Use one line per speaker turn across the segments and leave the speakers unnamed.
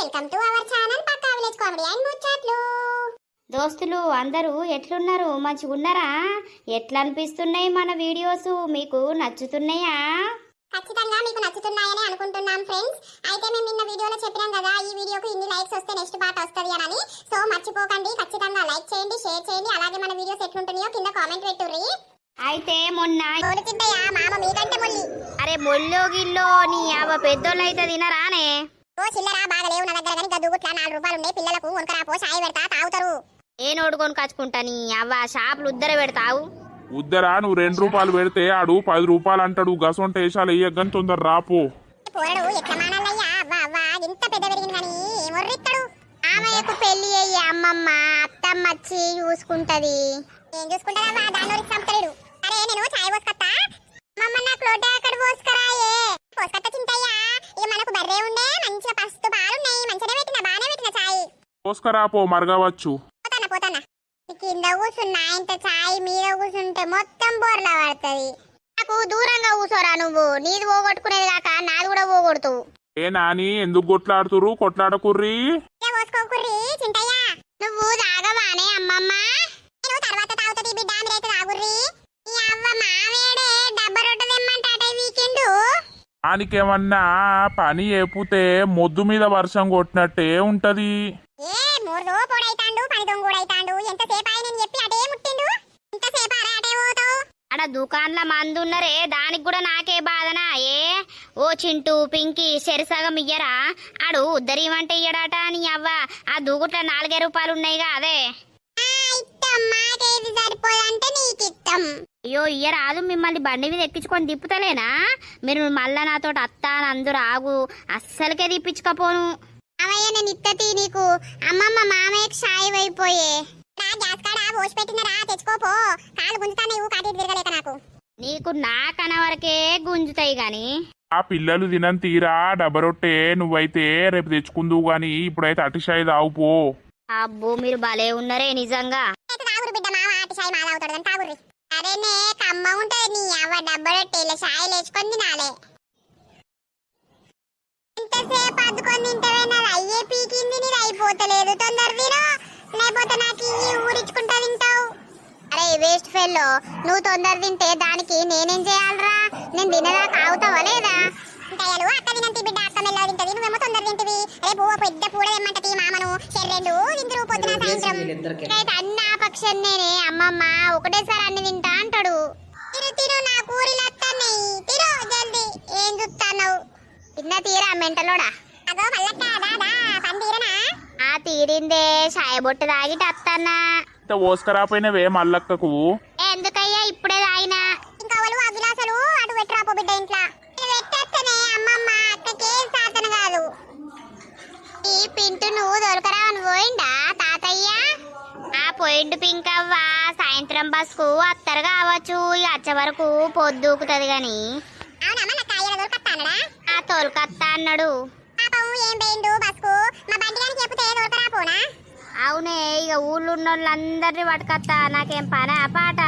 Welcome to our channel పక్కా village comedy and ముచ్చట్లు.
దోస్తులు అందరూ ఎట్లున్నారు? మంచిగా ఉన్నారా ఎట్లా అనిపిస్తున్నాయి మన వీడియోస్? మీకు నచ్చుతున్నాయా?
ఖచ్చితంగా మీకు నచ్చుతున్నాయని అనుకుంటున్నాం ఫ్రెండ్స్ అయితే మేము నిన్న వీడియోలో చెప్పినాం కదా ఈ వీడియోకి ఇన్ని లైక్స్ వస్తే నెక్స్ట్ పార్ట్ వస్తుంది అని. సో మర్చిపోకండి ఖచ్చితంగా లైక్ చేయండి షేర్ చేయండి. అలాగే మన వీడియోస్ ఎట్లుంటున్నాయో కింద కామెంట్ పెట్టుర్రి.
అయితే మొన్న
మొల్లి.
అరే బొల్లో గిల్లో నీ అవ పెద్దోళ్ళు అయితే తినరానే.
ఓ చిల్లరా బాగా లేవు నా దగ్గర కానీ గదుగుట్ల నాలుగు రూపాయలు ఉన్నాయి పిల్లలకు వనకరాపో సాయి పెడతా తాగుతారు.
ఏ నోడుకొని కచ్చుకుంటా నీ అవ్వ? షాపులు ఉద్దర పెడతావు?
ఉద్దరా నువ్వు రెండు రూపాయలు పెడితే ఆడు పది రూపాయలు అంటాడు. గసొంట వేషాలు వేయగానే తొందర రాపో
పోరడు ఎట్లా మానాలయ్యా? అవ్వ అవ్వ ఇంత పెద్ద పెరిగింది కానీ మొర్రిస్తాడు ఆమెకు పెళ్ళి అయ్యి అమ్మమ్మ అత్తమ్మ వచ్చి చూసుకుంటది. ఏం చూసుకుంటదవ్వా? దాని చంపుతాడు అరే నేను చాయ్ పోసుకొత్తా? అమ్మమ్మ నాకు లోటే అక్కడ పోసుకరాయే. చాయ్
పోసుకరాపో మరగవచ్చు.
కింద కూర్చున్నా ఇంత చాయ్ మీద కూర్చుంటే మొత్తం బోర్లా పడుతుంది. నాకు దూరంగా కూర్చోరా నువ్వు. నీది పోగొట్టుకునేది కాక నాది కూడా పోగొడుతూ
ఏ నాని ఎందుకు కొట్లాడుతురు కొట్లాడకుర్రి?
పోసుకోకుర్రి చింతయ్య? నువ్వు తాగవానే అమ్మమ్మ. నేను తర్వాత తాగుతుంది బిడ్డ మీరైతే తాగుర్రి. ఈ అవ్వ మావేడే డబ్బ రొట్టె తెమ్మంటాట వీకెండ్.
దానికేమన్నా పని ఏపుతే మొద్దు మీద వర్షం కొట్టినట్టే ఉంటది.
ఏ దొంగూడైతాండు ఎంతసేపు ఆయన నేను చెప్పి అటే ముట్టిండు. ఇంతసేపు అరే అటే పోతావు?
ఆడ దుకాన్ల మంది ఉన్నరే దానికి కూడా నాకే బాధనా? ఏ? ఓ చింటూ పింకి చెరిసగం ఇయ్యరా? ఆడు ఉద్దరిమంటే ఇయ్యడాట నీ అవ్వ. ఆ దూగుట్ల నాలుగే రూపాయలు ఉన్నాయిగా అదే. అయ్యో ఇయ్యరాదు. మిమ్మల్ని బండి మీద ఎక్కించుకొని తిప్పుతలేనా? మీరు మళ్ళా నాతో అత్తా ఆగు అస్సలకే తిప్పించుకపోను.
అవయ్య నేను ఇత్తతి నీకు. అమ్మమ్మ మామయ్యకి సాయి అయిపోయే నా గ్యాస్ కాడ పోసి పెట్టినరా తెచ్చుకోపో కాలు గుంజుతానే ఊ కాటి తిరగలేక నాకు.
నీకు నా కనవరకే గుంజుతాయి గాని.
ఆ పిల్లలు తినని తీరా డబ్బరొట్టే నువ్వైతే రేపు తెచ్చుకుందువు గాని ఇప్పుడైతే అటిషాయి తాగుపో
అబ్బో మీరు భలే ఉన్నరే నిజంగా.
అయితే తాగురు బిడ్డ మామ ఆటి సాయి మాల అవుతాడు కానీ అరేనే కమ్మ ఉంటది నీ అవ్వ డబ్బరొట్టేల సాయి లేచుకొని తినాలే. నీది అయిపోతలేదు తొందర తిను. లేకపోతే నాకు ఈ ఊరించుకుంటా తింటావు. అరే వేస్ట్ ఫెల్లో నువ్వు తొందర తింటే దానికి నేనేం చేయాలరా? నేను ఆగుతావా లేదా? అక్క తినంతి బిడ్డ అక్క తింటది నువ్వేమో తొందర తింటివి. రేపు పెద్ద పూడ తెమ్మంటది మామను చెర్రెండు తిందురు పొద్దున సాయంత్రం. అన్ని ఆపక్షం నేనే అమ్మమ్మ ఒకటేసారి అన్ని తింటా అంటాడు. తిను తిను నా కూరలు జల్దీ. ఏం చూస్తున్నావు తిన్న తీరా మెంటలోడా? ఆ తీరిందే సాయబొట్టు తాగిట వస్తానా
ఇంత పోసుకరాపోయినవే మల్లక్కకు.
ఎందుకయ్యా ఇప్పుడే తాగినా? ఇంకా వాళ్ళు అటు పెట్టరాపో బిడ్డ ఇంట్లో? పెట్టేస్తేనే అమ్మమ్మ అక్కకేం సాధన కాదు. ఈ పింటు నువ్వు దొరకరా అని పోయిందా తాతయ్య? ఆ పోయిండు పింకవ్వ సాయంత్రం బస్కు అత్తరు కావచ్చు ఇక వచ్చే వరకు పొద్దుకుతుంది గాని. ఆ తోలుకత్తా అన్నాడు. ఏం పోయిండు బస్కు మా బండి గారికి చెప్తే దొరకరా పోనా?
అవునే ఇక ఊళ్ళో ఉన్న వాళ్ళందరినీ పట్టుకత్తా నాకేం పనా పాట?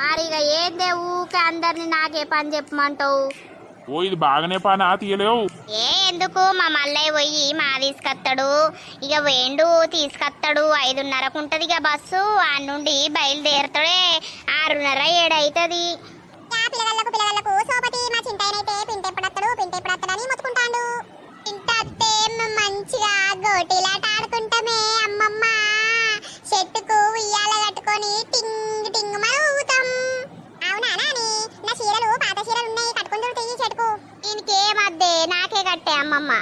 మరి ఇక ఏందే ఊకే అందరినీ నాకే పని చెప్పమంటావు?
ఓ ఇది బాగానే పానా తీయలేవు.
ఏ ఎందుకు? మా మల్లయ్య పోయి మా తీసుకొస్తాడు. ఇక వేండు తీసుకొస్తాడు ఐదున్నరకు ఉంటది ఇక బస్సు. ఆ నుండి బయలుదేరుతాడే ఆరున్నర ఏడైతుంది.
గోటీలాట ఆడుకుంటామే అమ్మమ్మ. చెట్టుకు ఉయ్యాల కట్టుకొని టింగ్ టింగ్ మన ఊగుతాం. అవునా నాని? నా చీరలు పాత చీరలు ఉన్నాయి కట్టుకుంటూ తీయి చెట్టుకు. దీనికి ఏమద్దే నాకే కట్టే అమ్మమ్మ.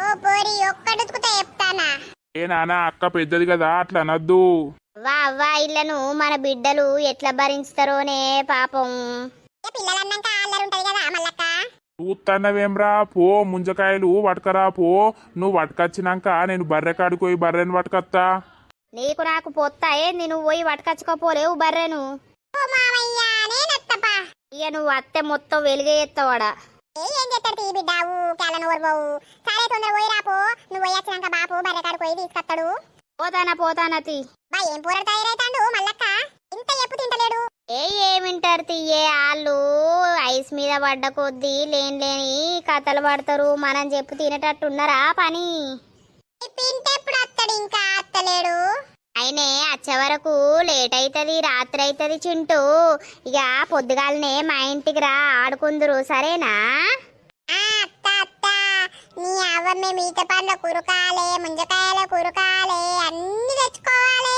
ఓ పోరి ఒక్కడుతుకుతా చెప్తానా?
ఏ నాన్న అక్క పెద్దది కదా అట్లా అనద్దు.
వా వా ఇళ్ళను మన బిడ్డలు ఎట్లా భరించుతారోనే పాపం.
పిల్లలన్నాక అల్లరి ఉంటది కదా మల్లక్క
చూస్తానవేమ్రా పో ముంజకాయలు పట్టుకరా పో. నువ్వు పట్టుకొచ్చినాక నేను బర్రె కాడికి పోయి బర్రెని పట్టుకత్తా
నీకు నాకు పొత్త ఏంది? నువ్వు పోయి పట్టుకచ్చుకోపోలేవు బర్రెను.
ఓ మామయ్య నేనత్తపా
ఇక నువ్వు అత్తే మొత్తం వెలుగేస్తావాడా
ఏ తీ బిడ్డ? సరే తొందర పోయి రాపో నువ్వు పోయి వచ్చినాక బాపు బర్రెకాడు పోయి తీసుకొస్తాడు.
పోతానా పోతానా తీ.
బా ఏం పూర
ఏ ఏమింటారు తీయే వాళ్ళు ఐస్ మీద పడ్డ కొద్దీ లేని లేని కథలు పడతారు. మనం చెప్పు తినేటట్టు ఉన్నారా పని?
ఈ పిండి ఎప్పుడు వస్తాడు ఇంకా అత్తలేడు.
అయినే వచ్చే వరకు లేట్ అవుతుంది రాత్రి అవుతుంది చింటూ. ఇక పొద్దుగాలనే మా ఇంటికి రా ఆడుకుందురు. సరేనా?
ఆ అత్త అత్త. నీ అవ్వ మేము ఈత పండ్ల కురకాలే ముంజకాయల కురకాలే అన్ని తెచ్చుకోవాలి.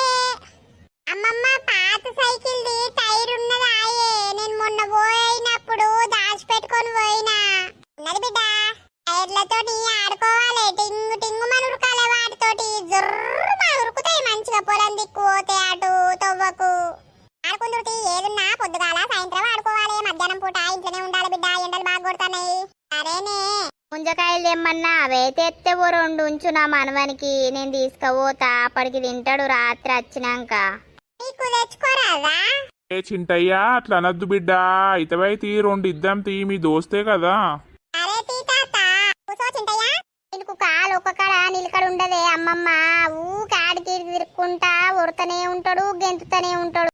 మొన్న పోయినప్పుడు దాచిపెట్టుకొని పోయినా. ఉన్నది బిడ్డ. టైర్లతోటి ఆడుకోవాలి. టింగు టింగు మన ఉరకాలే వాటితోటి జుర్రు మన ఉరుకుతాయి మంచిగా పొలం దిక్కు పోతే అటు తవ్వకు. ఆడుకుందుటి ఏదున్నా పొద్దుగాల సాయంత్రం ఆడుకోవాలి. మధ్యాహ్నం పూట ఇంట్లోనే ఉండాలి బిడ్డ. ఎండలు బాగా కొడుతున్నాయి. సరేనే.
ముంజకాయలు తెమ్మన్నా అవే ఎత్తే ఓ రెండు ఉంచు నా మనవనికి. నేను తీసుకపోతా. అప్పటికి తింటాడు రాత్రి వచ్చినాక.
నీకు తెచ్చుకోరాదా?
ఏ చింటయ్యా అట్లా అనద్దు బిడ్డ. ఇతవైతే రెండు ఇద్దాం తీ మీ దోస్తే కదా.
సరే కూసో
నీకు కాలు నిలకడ ఉండదే అమ్మమ్మ. ఊ కాడికి తిరుక్కుంటా ఉడతనే ఉంటాడు గెంతుతనే ఉంటాడు.